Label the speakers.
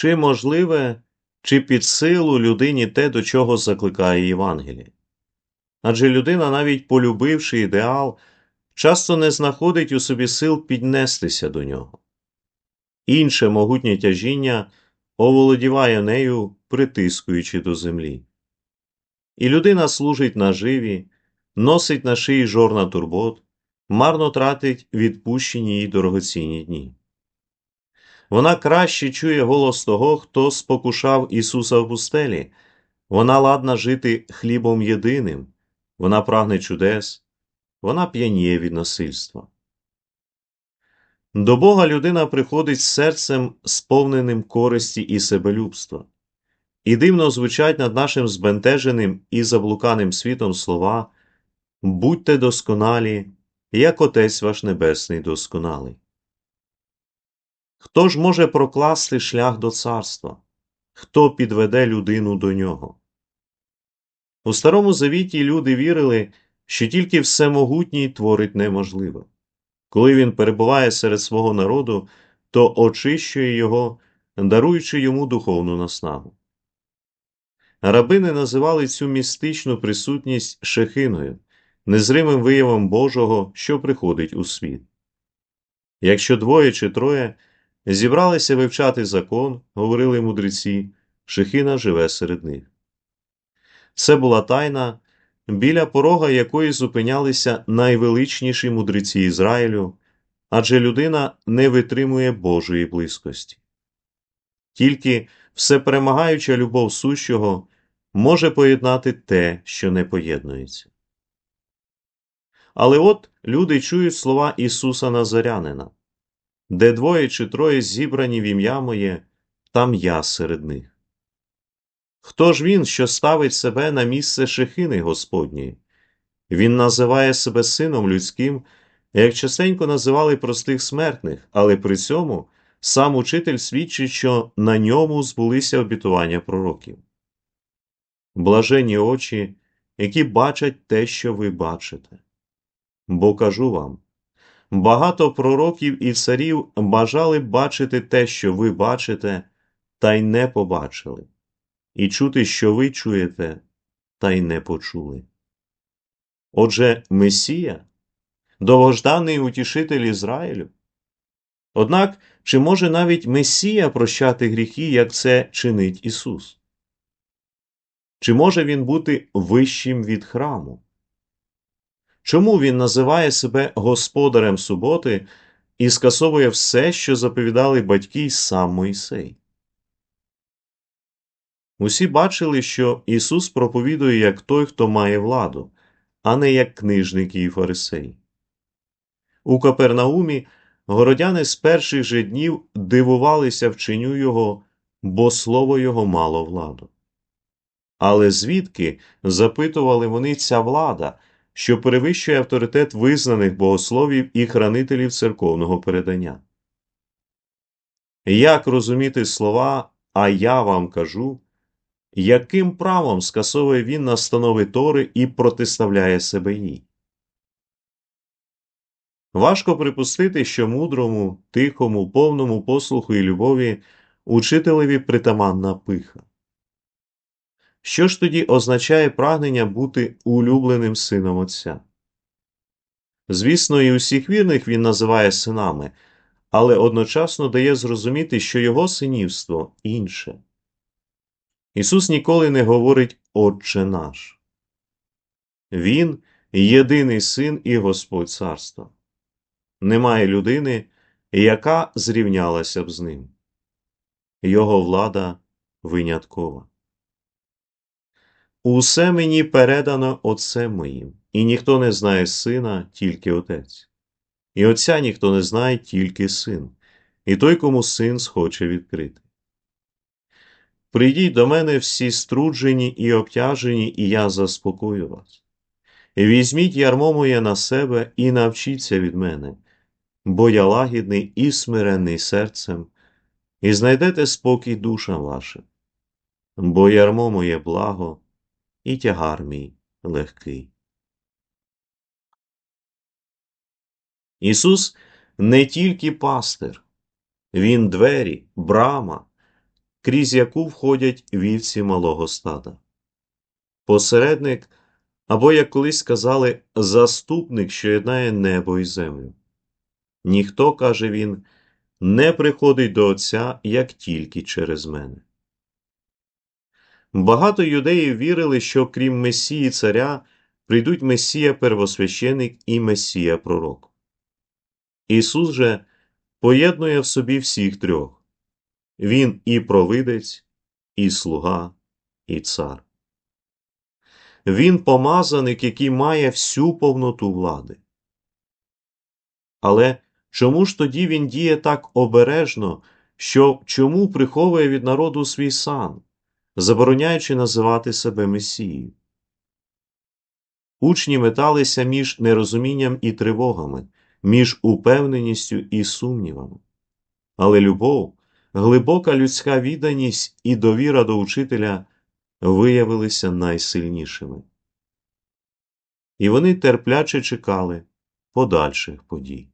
Speaker 1: чи можливе, чи під силу людині те, до чого закликає Євангеліє. Адже людина, навіть полюбивши ідеал, часто не знаходить у собі сил піднестися до нього. Інше могутнє тяжіння оволодіває нею, притискуючи до землі. І людина служить наживі, носить на шиї жорна турбот, марно тратить відпущені їй дорогоцінні дні. Вона краще чує голос того, хто спокушав Ісуса в пустелі, вона ладна жити хлібом єдиним, вона прагне чудес, вона п'яніє від насильства. До Бога людина приходить серцем, сповненим користі і себелюбства. І дивно звучать над нашим збентеженим і заблуканим світом слова Будьте досконалі, як Отець ваш Небесний досконалий. Хто ж може прокласти шлях до царства? Хто підведе людину до нього? У Старому Завіті люди вірили, що тільки всемогутній творить неможливе. Коли він перебуває серед свого народу, то очищує його, даруючи йому духовну наснагу. Рабини називали цю містичну присутність шехиною, незримим виявом Божого, що приходить у світ. Якщо двоє чи троє зібралися вивчати закон, говорили мудреці, шехина живе серед них. Це була тайна, біля порога якої зупинялися найвеличніші мудреці Ізраїлю, адже людина не витримує Божої близькості. Тільки всеперемагаюча любов сущого може поєднати те, що не поєднується. Але от люди чують слова Ісуса Назарянина де двоє чи троє зібрані в ім'я моє, там я серед них. Хто ж він, що ставить себе на місце шехини Господньої? Він називає себе сином людським, як частенько називали простих смертних, але при цьому сам учитель свідчить, що на ньому збулися обітування пророків. Блажені очі, які бачать те, що ви бачите. Бо кажу вам багато пророків і царів бажали бачити те, що ви бачите, та й не побачили, і чути, що ви чуєте, та й не почули. Отже, Месія, довгожданий утішитель Ізраїлю. Однак, чи може навіть Месія прощати гріхи, як це чинить Ісус? Чи може він бути вищим від храму? Чому він називає себе господарем суботи і скасовує все, що заповідали батьки й сам Мойсей? Усі бачили, що Ісус проповідує як той, хто має владу, а не як книжники і фарисеї. У Капернаумі городяни з перших же днів дивувалися вченю його, бо слово його мало владу. Але звідки запитували вони ця влада? Що перевищує авторитет визнаних богословів і хранителів церковного передання. Як розуміти слова, а я вам кажу, яким правом скасовує він настанови Тори і протиставляє себе їй? Важко припустити, що мудрому, тихому, повному послуху і любові учителеві притаманна пиха. Що ж тоді означає прагнення бути улюбленим сином Отця? Звісно, і усіх вірних він називає синами, але одночасно дає зрозуміти, що його синівство інше. Ісус ніколи не говорить Отче наш. Він єдиний син і Господь царства. Немає людини, яка зрівнялася б з ним. Його влада виняткова. Усе мені передано Отцем моїм, і ніхто не знає сина, тільки Отець. І Отця ніхто не знає, тільки син, і той, кому син схоче відкрити. Прийдіть до мене всі струджені і обтяжені, і я заспокою вас. Візьміть ярмо моє на себе і навчіться від мене, бо я лагідний і смиренний серцем, і знайдете спокій душам вашим, бо ярмо моє благо і тягар мій легкий. Ісус не тільки пастир, Він двері, брама, крізь яку входять вівці малого стада. Посередник, або, як колись сказали, заступник, що єднає небо і землю. Ніхто, каже він, не приходить до Отця, як тільки через мене. Багато юдеїв вірили, що крім Месії царя прийдуть Месія первосвященик і Месія пророк. Ісус же поєднує в собі всіх трьох Він і провидець, і слуга, і цар. Він помазаник, який має всю повноту влади. Але чому ж тоді він діє так обережно, що чому приховує від народу свій сан, забороняючи називати себе Месією? Учні металися між нерозумінням і тривогами, між упевненістю і сумнівами. Але любов, глибока людська відданість і довіра до учителя виявилися найсильнішими. І вони терпляче чекали подальших подій.